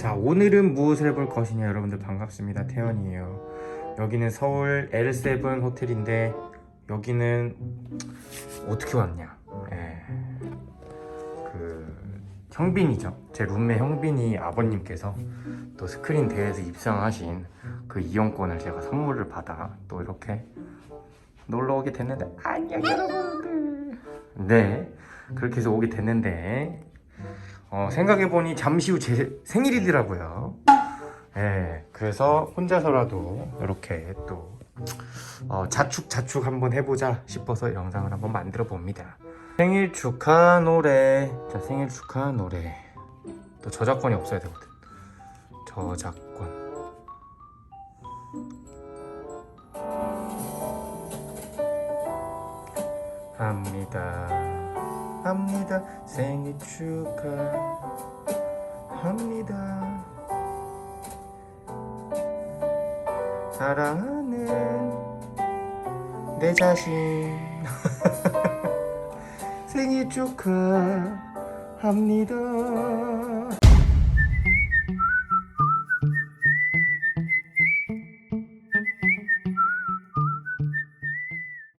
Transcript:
자 오늘은 무엇을 해볼 것이냐 여러분들 반갑습니다. 태연이에요. 여기는 서울 L7 호텔인데 여기는 어떻게 왔냐? 예. 그 형빈이죠. 제 룸메 형빈이 아버님께서 또 스크린 대회에서 입상하신 그 이용권을 제가 선물을 받아 또 이렇게 놀러 오게 됐는데 안녕 여러분들! 네. 그렇게 해서 오게 됐는데 어, 생각해보니 잠시 후 제 생일이더라고요. 예, 그래서 혼자서라도 이렇게 또 어, 자축 자축 한번 해보자 싶어서 영상을 한번 만들어 봅니다. 생일 축하 노래. 자, 생일 축하 노래. 또 저작권이 없어야 되거든. 저작권. 합니다. 합니다. 생일 축하합니다. 사랑하는 내 자신 생일 축하합니다.